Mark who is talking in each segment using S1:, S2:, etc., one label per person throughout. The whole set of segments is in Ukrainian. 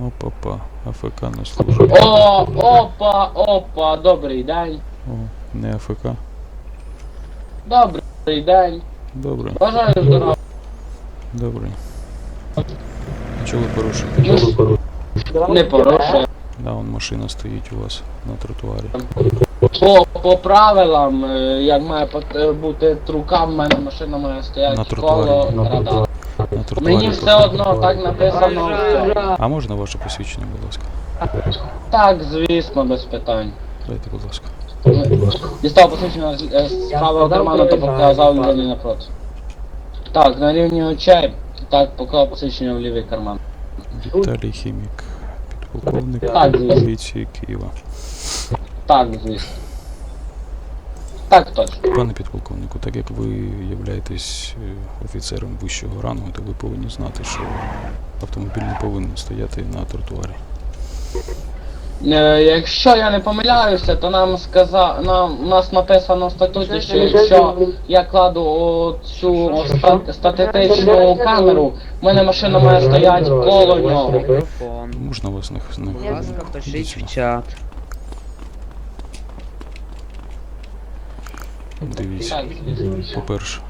S1: Опа, АФК на службі.
S2: О, опа, опа, добрий день.
S1: О, не АФК.
S2: Добрий день.
S1: Добре,
S2: Бажаю здоров'я.
S1: добре. А чого ви порушуєте?
S2: Не порушує.
S1: Да, вон машина стоїть у вас на тротуарі.
S2: По, по правилам, е, як має бути трука, в мене машина має
S1: На
S2: стояти
S1: тротуарі.
S2: коло
S1: На
S2: радар.
S1: На тротуарі.
S2: Мені все одно так написано. все.
S1: А можна ваше посвідчення, будь ласка?
S2: Так, звісно, без питань.
S1: Дайте, будь ласка.
S2: Дістав посвідчення з е, з правого карману та показав людині напроти. Так, на рівні очей. Так, поклав посвідчення в лівий карман.
S1: Віталій Хімік, підполковник
S2: Так, звісно.
S1: поліції Києва.
S2: Так, звісно. Так точно.
S1: Пане підполковнику, так як ви являєтесь е, офіцером вищого рангу, то ви повинні знати, що автомобіль не повинен стояти на тротуарі.
S2: Е, якщо я не помиляюся, то нам сказа... нам у нас написано в статуті, що якщо я кладу цю ста- статистичну камеру, в мене машина має стояти коло нього.
S1: Можна вас
S3: пишіть
S1: сюди.
S3: в чат.
S1: Дивіться, по-перше,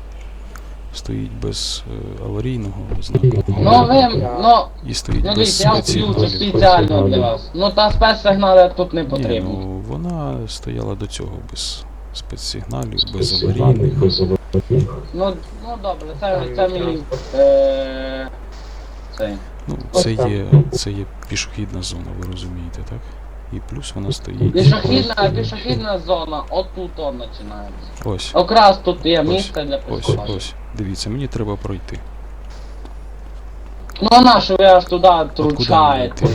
S1: стоїть без е, аварійного знаку
S2: Ну ви, ну,
S1: і стоїть
S2: ну
S1: без
S2: я включу спеціально для вас. Ну та спецсигнали тут не
S1: Ні, ну вона стояла до цього без спецсигналів, без аварійних.
S2: Ну, ну добре, це, це мій, е, цей.
S1: Ну, це є, це є пішохідна зона, ви розумієте, так? І плюс вона стоїть.
S2: Пішохідна, пішохідна зона, отут он починається.
S1: Ось,
S2: Окраз тут є
S1: Ось,
S2: місце для
S1: ось,
S2: пішоходів.
S1: ось. Дивіться, мені треба пройти.
S2: Ну а на що ви аж туди
S1: мені
S2: тручаєте?
S1: йти?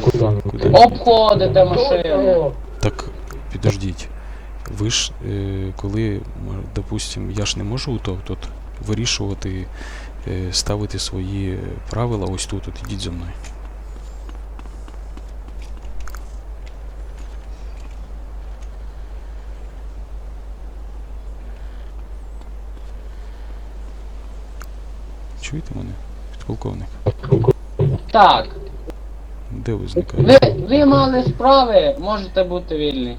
S1: Куди?
S2: Обходите машину.
S1: Так, підождіть. Ви ж, е, коли, м, допустим, я ж не можу то, тут вирішувати, е, ставити свої е, правила ось тут, от ідіть за мною. Чуєте мене? Підполковник?
S2: Так,
S1: Де ви зникаєте?
S2: ви, ви мали справи, можете бути вільні.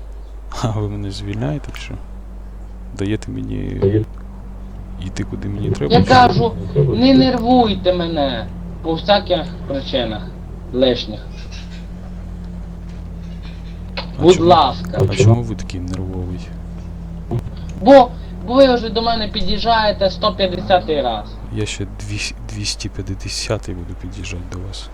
S1: А ви мене звільняєте чи що? Даєте мені йти куди мені треба?
S2: Я
S1: чи-
S2: кажу, не нервуйте мене по всяких причинах лишніх.
S1: А
S2: Будь
S1: чому-
S2: ласка.
S1: А чому ви такий нервовий?
S2: Бо, бо ви вже до мене під'їжджаєте 150 раз.
S1: Я ще 250 буду під'їжджати до вас.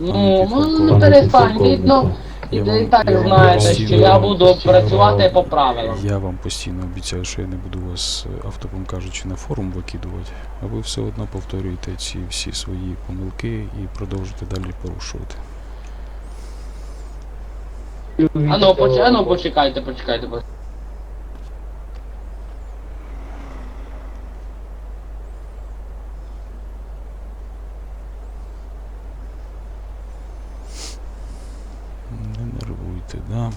S2: Ну, ну, ну перестань, видно, і ти і так знаєте, що я буду працювати по правилам.
S1: Я вам постійно обіцяю, що я не буду вас, е, автопом кажучи, на форум викидувати, а ви все одно повторюєте ці всі свої помилки і продовжуєте далі порушувати.
S2: А ну, поч... а ну почекайте, почекайте. поч-
S1: Не нервуйте, да?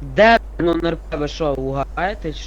S3: Де номер ви що, угадаєте? чи